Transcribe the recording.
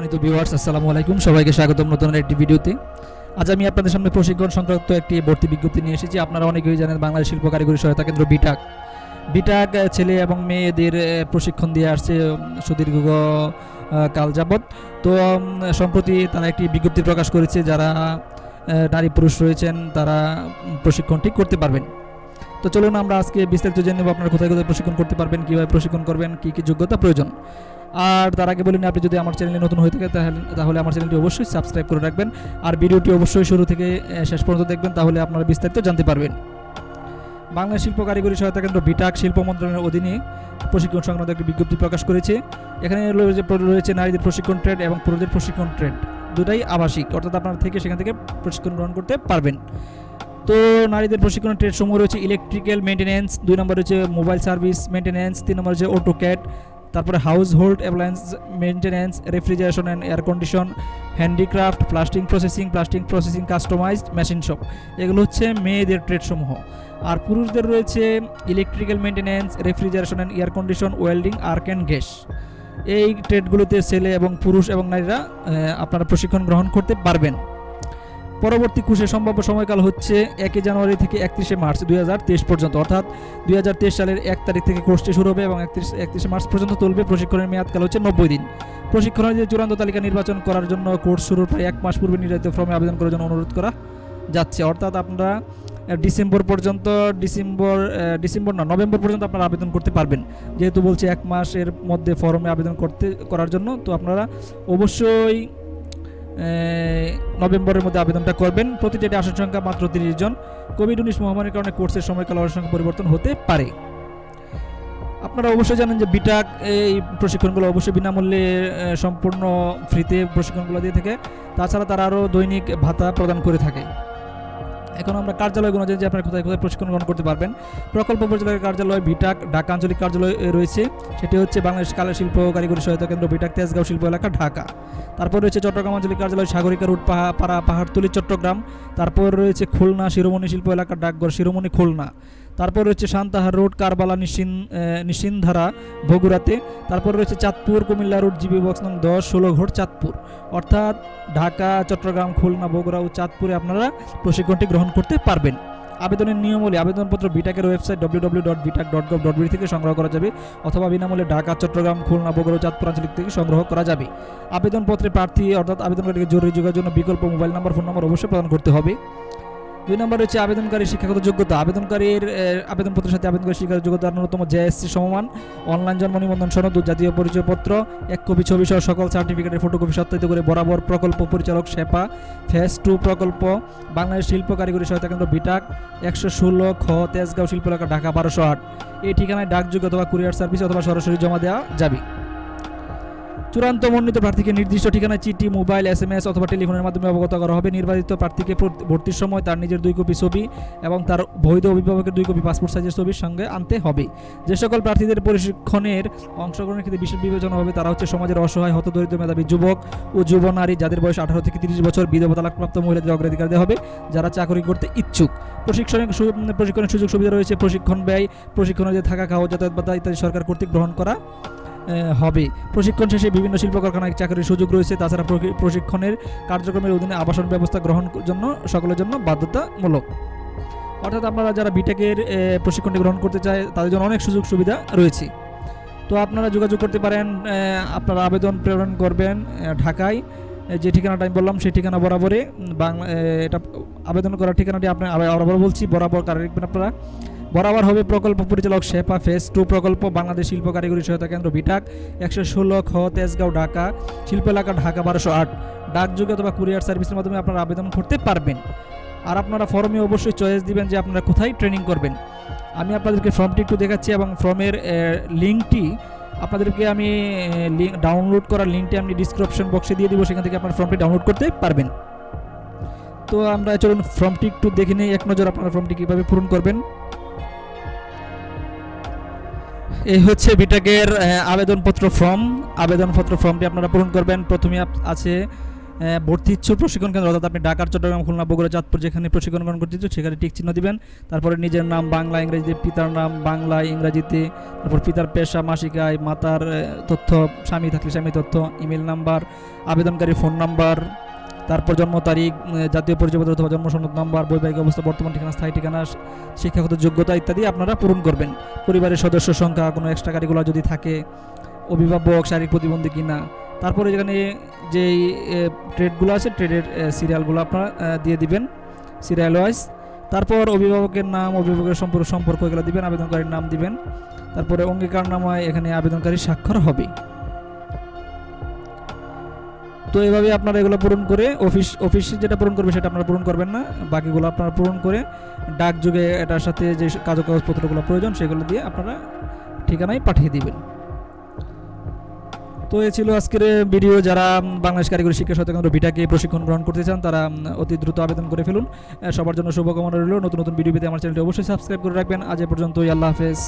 সম্মানিত ভিউয়ার্স আসসালামু আলাইকুম। সবাইকে স্বাগতম নতুন একটি ভিডিওতে। আজ আমি আপনাদের সামনে প্রশিক্ষণ সংক্রান্ত একটি ভর্তি বিজ্ঞপ্তি নিয়ে এসেছি। আপনারা অনেকেই জানেন বাংলাদেশ শিল্প কারিগরি সহায়তা কেন্দ্র বিটাক। বিটাক ছেলে এবং মেয়েদের প্রশিক্ষণ দিয়ে আসছে সুদীর্ঘ কাল যাবৎ। তো সম্প্রতি তারা একটি বিজ্ঞপ্তি প্রকাশ করেছে যারা নারী পুরুষ রয়েছেন, তারা প্রশিক্ষণটি করতে পারবেন। তো চলুন আমরা আজকে বিস্তারিত জেনে নেব আপনারা কোথায় কোথায় প্রশিক্ষণ করতে পারবেন, কীভাবে প্রশিক্ষণ করবেন, কী কী যোগ্যতা প্রয়োজন। আর তার আগে বলিনি আপনি যদি আমার চ্যানেলে নতুন হয়ে থাকে, তাহলে তাহলে আমার চ্যানেলটি অবশ্যই সাবস্ক্রাইব করে রাখবেন। আর ভিডিওটি অবশ্যই শুরু থেকে শেষ পর্যন্ত দেখবেন, তাহলে আপনারা বিস্তারিত জানতে পারবেন। বাংলা শিল্প কারিগরি সহায়তা কেন্দ্র বিটাক শিল্প মন্ত্রণালয়ের অধীনে প্রশিক্ষণ সংক্রান্ত একটি বিজ্ঞপ্তি প্রকাশ করেছে। এখানে রয়েছে নারীদের প্রশিক্ষণ ট্রেড এবং পুরুষদের প্রশিক্ষণ ট্রেড। দুটাই আবাসিক, অর্থাৎ আপনারা থেকে সেখান থেকে প্রশিক্ষণ গ্রহণ করতে পারবেন। তো নারীদের প্রশিক্ষণ ট্রেড সমূহ রয়েছে ইলেকট্রিক্যাল মেনটেন্যান্স দুই নম্বর রয়েছে মোবাইল সার্ভিস মেনটেন্যান্স তিন নম্বর রয়েছে অটো ক্যাট তারপরে household appliance maintenance refrigeration and air condition handicraft plastic processing plastic processing customised machine shop এগুলো হচ্ছে মেয়েদের ট্রেড সমূহ আর পুরুষদের রয়েছে electrical maintenance refrigeration and air condition welding arc and gas এই ট্রেডগুলোতে ছেলে এবং পুরুষ এবং নারীরা আপনারা প্রশিক্ষণ গ্রহণ করতে পারবেন। পরবর্তী কুশে সম্ভাব্য সময়কাল হচ্ছে একই জানুয়ারি থেকে একত্রিশে মার্চ দুই হাজার তেইশ পর্যন্ত। অর্থাৎ দুই হাজার তেইশ সালের এক তারিখ থেকে কোর্সটি শুরু হবে এবং একত্রিশ একত্রিশে মার্চ পর্যন্ত চলবে। প্রশিক্ষণের মেয়াদকাল হচ্ছে নব্বই দিন। প্রশিক্ষণের চূড়ান্ত তালিকা নির্বাচন করার জন্য কোর্স শুরুর প্রায় এক মাস পূর্বে নির্ধারিত ফর্মে আবেদন করার জন্য অনুরোধ করা যাচ্ছে। অর্থাৎ আপনারা ডিসেম্বর পর্যন্ত ডিসেম্বর ডিসেম্বর না, নভেম্বর পর্যন্ত আপনারা আবেদন করতে পারবেন। যেহেতু বলছে এক মাসের মধ্যে ফর্মে আবেদন করতে করার জন্য, তো আপনারা অবশ্যই নভেম্বরের মধ্যে আবেদনটা করবেন। প্রতিটি আসন সংখ্যা মাত্র তিরিশ জন। কোভিড উনিশ মহামারীর কারণে কোর্সের সময়কাল সংখ্যা পরিবর্তন হতে পারে। আপনারা অবশ্যই জানেন যে বিটাক এই প্রশিক্ষণগুলো অবশ্যই বিনামূল্যে সম্পূর্ণ ফ্রিতে প্রশিক্ষণগুলো দিয়ে থাকে। তাছাড়া তারা আরও দৈনিক ভাতা প্রদান করে থাকে। এখন আমরা কার্যালয়গুলো যে আপনারা কোথায় কোথায় প্রশিক্ষণ গ্রহণ করতে পারবেন। প্রকল্প পরিচালকের কার্যালয় ভিটাক, ঢাকা আঞ্চলিক কার্যালয় রয়েছে। সেটি হচ্ছে বাংলাদেশ কালা শিল্প কারিগরি সহায়তা কেন্দ্র ভিটাক তেজগাঁও শিল্প এলাকা, ঢাকা। তারপর রয়েছে চট্টগ্রাম আঞ্চলিক কার্যালয় সাগরিকা রুট পাহা- পাড়া পাহাড়তলি, চট্টগ্রাম। তারপর রয়েছে খুলনা শিরোমণি শিল্প এলাকা, ডাকঘর শিরোমণি খুলনা। তারপর রয়েছে সান্তাহার রোড, কারবালা নিশিন নিশিনধারা, বগুড়াতে। তারপর রয়েছে Chandpur, Cumilla road, GB box নং দশ ঘোট চাঁদপুর। অর্থাৎ ঢাকা, চট্টগ্রাম, খুলনা, বগুড়া ও চাঁদপুরে আপনারা প্রশিক্ষণটি গ্রহণ করতে পারবেন। আবেদনের নিয়মাবলী, আবেদনপত্র বিটাকের website W dot BITAC dot gov dot থেকে সংগ্রহ করা যাবে অথবা বিনামূল্যে ঢাকা, চট্টগ্রাম, খুলনা, বগুড়া চাঁদপুর আঞ্চলিক থেকে সংগ্রহ করা যাবে। আবেদনপত্রে প্রার্থী, অর্থাৎ আবেদনকারীকে জরুরি যোগাযোগের জন্য বিকল্প মোবাইল নাম্বার, ফোন নম্বর অবশ্যই প্রদান করতে হবে। দুই নম্বর হচ্ছে আবেদনকারী শিক্ষাগত যোগ্যতা। আবেদনকারীর আবেদনপত্রের সাথে আবেদনকারী শিক্ষাগত যোগ্যতার ন্যূনতম জেএসসি সমমান অনলাইন জন্ম নিবন্ধন সনদ জাতীয় পরিচয়পত্র, এক কপি ছবি সহ সকল সার্টিফিকেটের ফটোকপি সত্যায়িত করে বরাবর প্রকল্প পরিচালক শেপা ফেস টু প্রকল্প, বাংলাদেশ শিল্প কারিগরি সহায়তা কেন্দ্র বিটাক, একশো ষোলো খ, তেজগাঁও শিল্প এলাকা, ঢাকা, বারোশো আট। এই ঠিকানায় ডাকযোগ অথবা কুরিয়ার সার্ভিস অথবা সরাসরি জমা দেওয়া যাবে। চূড়ান্ত মনোনীত প্রার্থীকে নির্দিষ্ট ঠিকানায় চিঠি, মোবাইল এস এম এস অথবা টেলিফোনের মাধ্যমে অবগত করা হবে। নির্বাচিত প্রার্থীকে ভর্তির সময় তার নিজের দুই কপি ছবি এবং তার বৈধ অভিভাবকের দুই কপি পাসপোর্ট সাইজের ছবির সঙ্গে আনতে হবে। যে সকল প্রার্থীদের প্রশিক্ষণের অংশগ্রহণের ক্ষেত্রে বিশেষ বিবেচনা হবে, তারা হচ্ছে সমাজের অসহায়, হতদরিদ্র মেধাবী যুবক ও যুব নারী যাদের বয়স আঠারো থেকে তিরিশ বছর। বিধবা তালাকপ্রাপ্ত মহিলাদের অগ্রাধিকার দেওয়া হবে, যারা চাকরি করতে ইচ্ছুক। প্রশিক্ষণের প্রশিক্ষণের সুযোগ সুবিধা রয়েছে, প্রশিক্ষণ ব্যয়, প্রশিক্ষণে থাকা, খাওয়া, যাতায়াত ভাতা ইত্যাদি সরকার কর্তৃক গ্রহণ করা। হবে। প্রশিক্ষণ শেষে বিভিন্ন শিল্প কারখানায় চাকরির সুযোগ রয়েছে। তাছাড়া প্রশিক্ষণের কার্যক্রমের অধীনে আবাসন ব্যবস্থা গ্রহণ জন্য, সকলের জন্য বাধ্যতামূলক। অর্থাৎ আপনারা যারা বিটেকের প্রশিক্ষণটি গ্রহণ করতে চায়, তাদের জন্য অনেক সুযোগ সুবিধা রয়েছে। তো আপনারা যোগাযোগ করতে পারেন আপনারা আবেদন প্রেরণ করবেন ঢাকায়। যে ঠিকানাটা আমি বললাম, সেই ঠিকানা বরাবরে বাংলা এটা আবেদন করার ঠিকানাটি আপনার আবার বলছি, বরাবর কারে লিখবেন আপনারা। বরাবর হবে প্রকল্প পরিচালক শেপা ফেস টু প্রকল্প, বাংলাদেশ শিল্প কারিগরি সহায়তা কেন্দ্র বিটাক, একশো ষোলো খ, তেজগাঁও, ঢাকা, শিল্প এলাকা, ঢাকা, বারোশো আট। ডাকযোগ অথবা কুরিয়ার সার্ভিসের মাধ্যমে আপনারা আবেদন করতে পারবেন। আর আপনারা ফর্মে অবশ্যই চয়েস দিবেন যে আপনারা কোথায় ট্রেনিং করবেন। আমি আপনাদেরকে ফর্মটি একটু দেখাচ্ছি এবং ফর্মের লিঙ্কটি আপনাদেরকে আমি লিঙ্ক ডাউনলোড করার লিঙ্কটি আমি ডিসক্রিপশন বক্সে দিয়ে দিব, সেখান থেকে আপনার ফর্মটি ডাউনলোড করতে পারবেন। তো আমরা চলুন ফর্মটি একটু দেখে নিই, এক নজর আপনারা ফর্মটি কীভাবে পূরণ করবেন। এই হচ্ছে বিটেকের আবেদনপত্র ফর্ম। আবেদনপত্র ফর্মটি আপনারা পূরণ করবেন। প্রথমে আছে ভর্তি ইচ্ছুক প্রশিক্ষণ কেন্দ্র, অর্থাৎ আপনি ঢাকার, চট্টগ্রাম, খুলনা, বগুড়া, চাঁদপুর যেখানে প্রশিক্ষণ গ্রহণ করতে ইচ্ছুক, সেখানে টিক চিহ্ন দিবেন। তারপরে নিজের নাম, বাংলা, ইংরেজিতে, পিতার নাম, বাংলা, ইংরেজিতে। তারপর পিতার পেশা, মাসিক আয়, মাতার তথ্য, স্বামী থাকলে স্বামী তথ্য, ইমেল নাম্বার আবেদনকারী ফোন নাম্বার তারপর জন্ম তারিখ জাতীয় পরিচয়পত্র অথবা জন্ম সনদ নাম্বার, বৈবাহিক অবস্থা, বর্তমান ঠিকানা, স্থায়ী ঠিকানা, শিক্ষাগত যোগ্যতা ইত্যাদি আপনারা পূরণ করবেন। পরিবারের সদস্য সংখ্যা, কোনো এক্সট্রা কারিকুলার যদি থাকে, অভিভাবক, শারীরিক প্রতিবন্ধী কিনা, তারপরে যেখানে যেই ট্রেডগুলো আছে ট্রেডের সিরিয়ালগুলো আপনারা দিয়ে দিবেন সিরিয়াল ওয়াইজ তারপর অভিভাবকের নাম, অভিভাবকের সম্পর্ক সম্পর্ক এগুলো দিবেন, আবেদনকারীর নাম দিবেন। তারপরে অঙ্গীকার নামায় এখানে আবেদনকারী স্বাক্ষর হবে। তো এইভাবে আপনারা এগুলো পূরণ করে অফিস, অফিসে যেটা পূরণ করবে সেটা আপনারা পূরণ করবেন না। বাকিগুলো আপনারা পূরণ করে ডাক যুগে এটার সাথে যে কাগজ কাগজপত্রগুলো প্রয়োজন সেগুলো দিয়ে আপনারা ঠিকানায় পাঠিয়ে দিবেন। তো এ ছিল আজকের ভিডিও। যারা বাংলাদেশ কারিগরি শিক্ষা কেন্দ্র বিটাকে প্রশিক্ষণ গ্রহণ করতে চান, তারা অতি দ্রুত আবেদন করে ফেলুন। সবার জন্য শুভকামনা রইল। নতুন নতুন ভিডিও পেতে আমার চ্যানেলটি অবশ্যই সাবস্ক্রাইব করে রাখবেন। আজ এ পর্যন্তই। আল্লাহ হাফেজ।